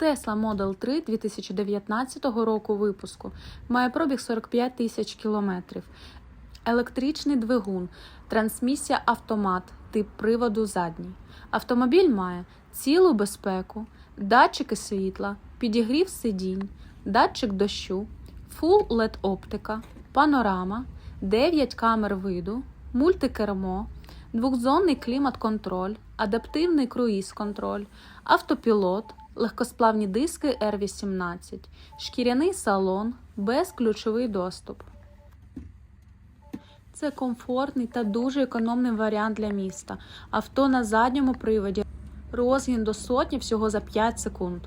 Tesla Model 3 2019 року випуску має пробіг 45 тисяч кілометрів. Електричний двигун, трансмісія автомат, тип приводу задній. Автомобіль має цілу безпеку, датчики світла, підігрів сидінь, датчик дощу, Full LED оптика, панорама, 9 камер виду, мультикермо, двохзонний клімат-контроль, адаптивний круїз-контроль, автопілот, легкосплавні диски R18, шкіряний салон, безключовий доступ. Це комфортний та дуже економний варіант для міста. Авто на задньому приводі. Розгін до сотні всього за 5 секунд.